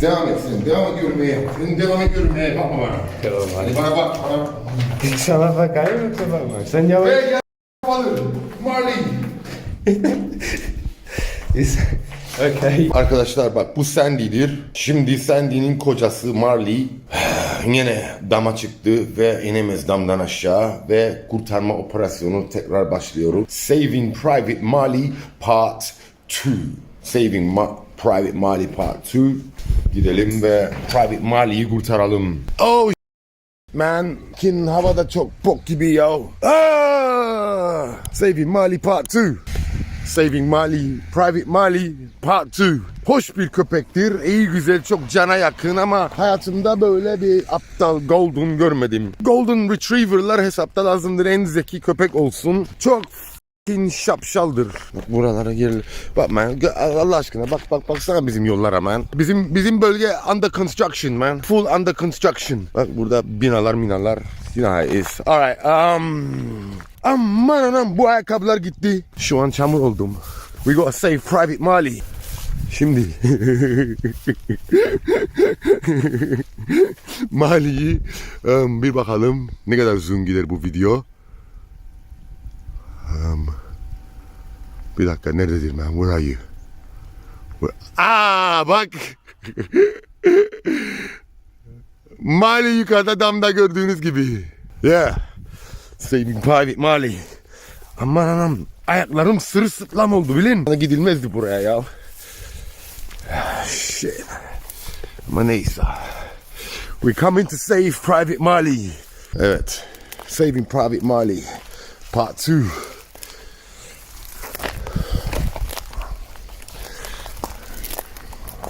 Devam et sen. Devam et yürümeye. Sen devam et yürümeye. Bakma bana. Tamam Hadi bana bak. Bana. Sana bakayım yoksa bakma. Sen yavaş. Hey gel. Alır. Marley. okay. Arkadaşlar bak bu Sandy'dir. Şimdi Sandy'nin kocası Marley yine dama çıktı ve inemez damdan aşağı ve kurtarma operasyonu tekrar başlıyor. Saving Private Marley Part 2. Saving Ma- Private Marley Part 2. Gidelim ve Private Marley'i kurtaralım. Oh Man, kin havada çok bok gibi ya. Ah! Saving Marley Part 2. Saving Marley, Private Marley Part 2. Hoş bir köpektir. iyi güzel, çok cana yakın ama hayatımda böyle bir aptal Golden görmedim. Golden Retriever'lar hesapta lazımdır. En zeki köpek olsun. Çok f***ing şapşaldır. Bak buralara gel. Bak man, Allah aşkına bak bak baksana bizim yollara man. Bizim bizim bölge under construction man. Full under construction. Bak burada binalar minalar. İs. Alright. Um, aman anam bu ayakkabılar gitti. Şu an çamur oldum. We gotta save Private Marley. Şimdi Mali'yi um, bir bakalım ne kadar zoom gider bu video. Um, bir dakika nerededir man? Where are you? Where- Aa bak. Mali yukarıda damda gördüğünüz gibi. Yeah. Saving Private Mali. Aman anam ayaklarım sırılsıklam oldu bilin. Gidilmezdi buraya ya. Shit. Ama neyse. We coming to save Private Mali. Evet. Saving Private Mali. Part 2.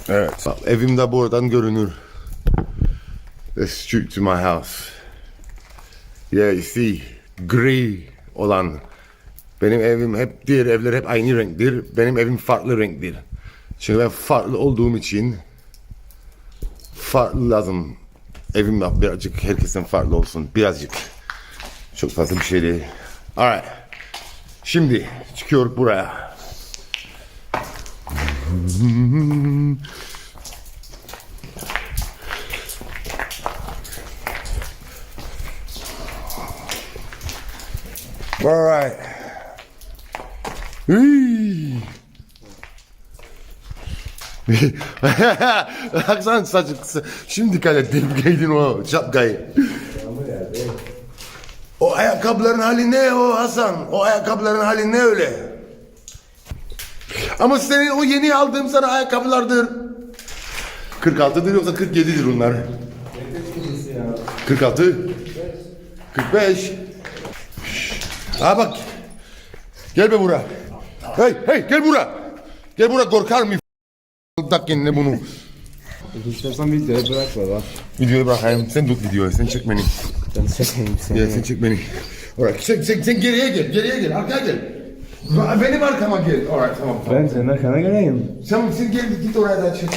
Evet. Bak, evim de buradan görünür. Let's shoot to my house. Yeah, you see. Gri olan. Benim evim hep diğer evler hep aynı renktir. Benim evim farklı renktir. Çünkü ben farklı olduğum için farklı lazım. Evim de birazcık herkesten farklı olsun. Birazcık. Çok fazla bir şey değil. Alright. Şimdi çıkıyoruz buraya. Alright. Hii. Baksana saçı kısa. Şimdi kale deyip giydin o şapkayı. O ayakkabıların hali ne o Hasan? O ayakkabıların hali ne öyle? Ama senin o yeni aldığım sana ayakkabılardır. 46'dır yoksa 47'dir onlar. 46. 45. Ha bak. Gel be bura. Hey hey gel bura. Gel bura korkar mı? Tak kendine bunu. İstersen videoyu bırak baba. Videoyu bırakayım. Sen tut videoyu. Sen çek beni. Ben çekeyim seni. Ya sen çek beni. Alright. Sen, sen, sen geriye gel. Geriye gel. Arkaya gel. Benim arkama gel. Alright tamam. tamam. Ben senin arkana geleyim. Sen, sen gel git oraya da çek.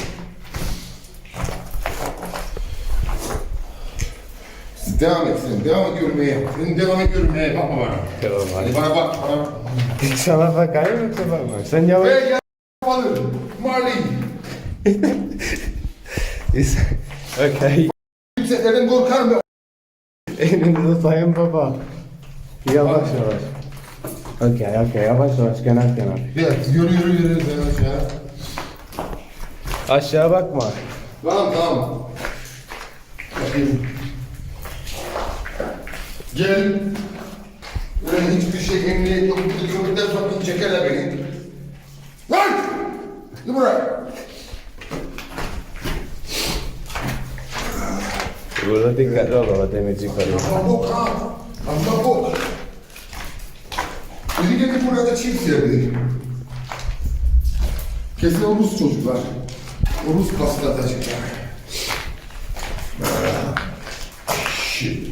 Devam et sen. Devam et yürümeye. Sen devam et yürümeye. Bakma bana. Tamam Hadi bana bak. Bana. Sana bakayım yoksa bakma. Sen yavaş. Hey gel. Alır. Marley. okay. Yükseklerden korkar mı? Elini tutayım baba. Yavaş yavaş. Okay, okay. Yavaş yavaş. Kenar kenar. Gel. Yürü yürü yürü. Yavaş ya. Aşağı bakma. Tamam tamam. Bakayım. Gel. Öyle hiçbir şey emniyet yok. Bir köpekten sonra çekerler beni. Lan! Gel buraya. Burada dikkatli ol baba demirci karı. Ama bok ha. Ama bok. Biri geldi burada çift serdi. Kesin o Rus çocuklar. O Rus patlatacaklar. Shit.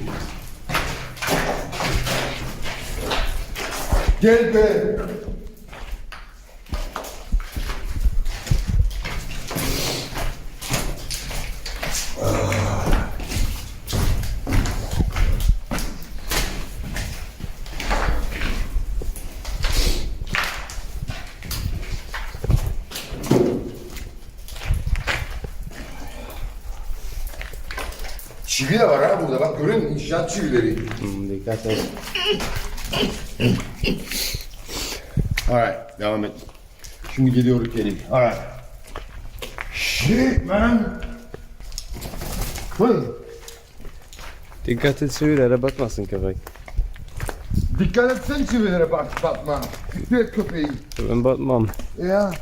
Gel be. Çivi de var ha burada bak görüyor musun? İnşaat çivileri. Hmm, dikkat et. Alright devam et. Şimdi geliyoruz geri. Alright. Shit man. Hı. Dikkat et çivilere batmasın köpek. Dikkat etsen çivilere bak bakma. Bir köpeği. Ben batmam. Ya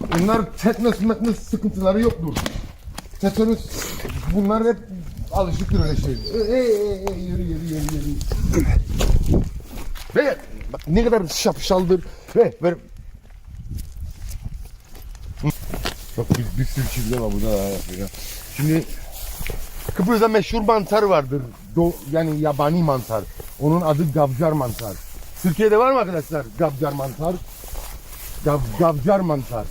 bunlar tetanus metnus sıkıntıları yoktur. Tetanus bunlar hep alışıktır öyle şey. E, e, e, e, yürü yürü yürü yürü. Ve bak ne kadar şapşaldır. Ve ver. Bak bir, bir sürü çizgi var burada. yapıyor. Şimdi Kıbrıs'ta meşhur mantar vardır. Do, yani yabani mantar. Onun adı gavcar mantar. Türkiye'de var mı arkadaşlar gavcar mantar? Gav, gavcar mantar.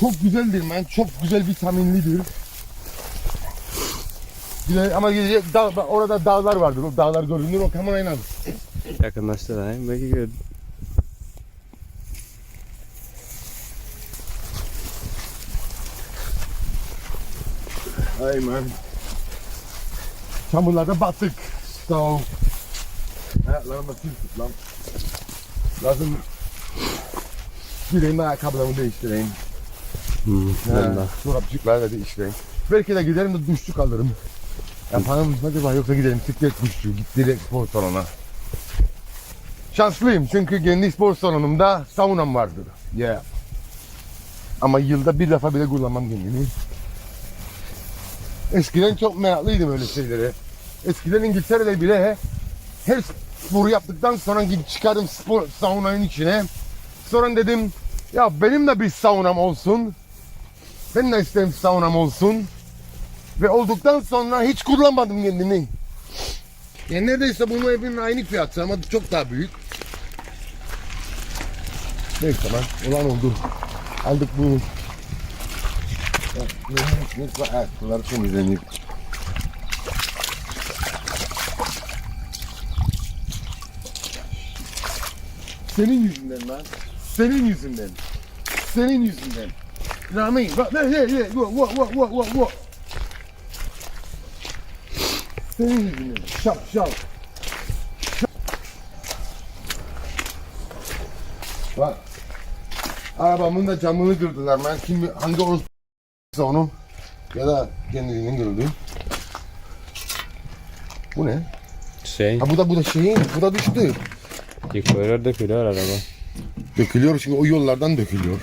Çok güzeldir man. Çok güzel vitaminlidir. Ama gece dağ, orada dağlar vardır. O dağlar görünür. O kamerayla. Yakınlaştır ha. Belki gör. Ay man. Çamurlarda battık. So. Ayaklarıma tut lan. Lazım. Gideyim ayakkabılarımı değiştireyim. Hmm, ben de. Ha, Çorapçıklar da değiştireyim. Belki de giderim de duşçuk alırım. Yapalım acaba yoksa gidelim siklet duşçu. Git direkt spor salona. Şanslıyım çünkü kendi spor salonumda saunam vardır. Yeah. Ama yılda bir defa bile kullanmam kendini. Eskiden çok meraklıydım öyle şeylere. Eskiden İngiltere'de bile her sporu yaptıktan sonra gidip çıkardım spor saunanın içine. Sonra dedim ya benim de bir saunam olsun. Ben de isterim saunam olsun. Ve olduktan sonra hiç kullanmadım kendimi. Yani neredeyse bunun evinin aynı fiyatı ama çok daha büyük. Neyse lan olan oldu. Aldık bunu. Evet, bunlar temizlenir. Senin yüzünden lan. Senin yüzünden. Senin yüzünden. Rami, bak, hey, hey, hey, wo, wo, wo, wo, wo, wo. Senin yüzünden. Şap, şap. Şap. Bak. Arabamın da camını kırdılar. Ben kim hangi orospu onu ya da kendiliğinden kırıldı. Bu ne? Şey. Ha bu da bu da şeyin, bu da düştü. Yıkıyorlar dökülüyor araba. Dökülüyor çünkü o yollardan dökülüyor.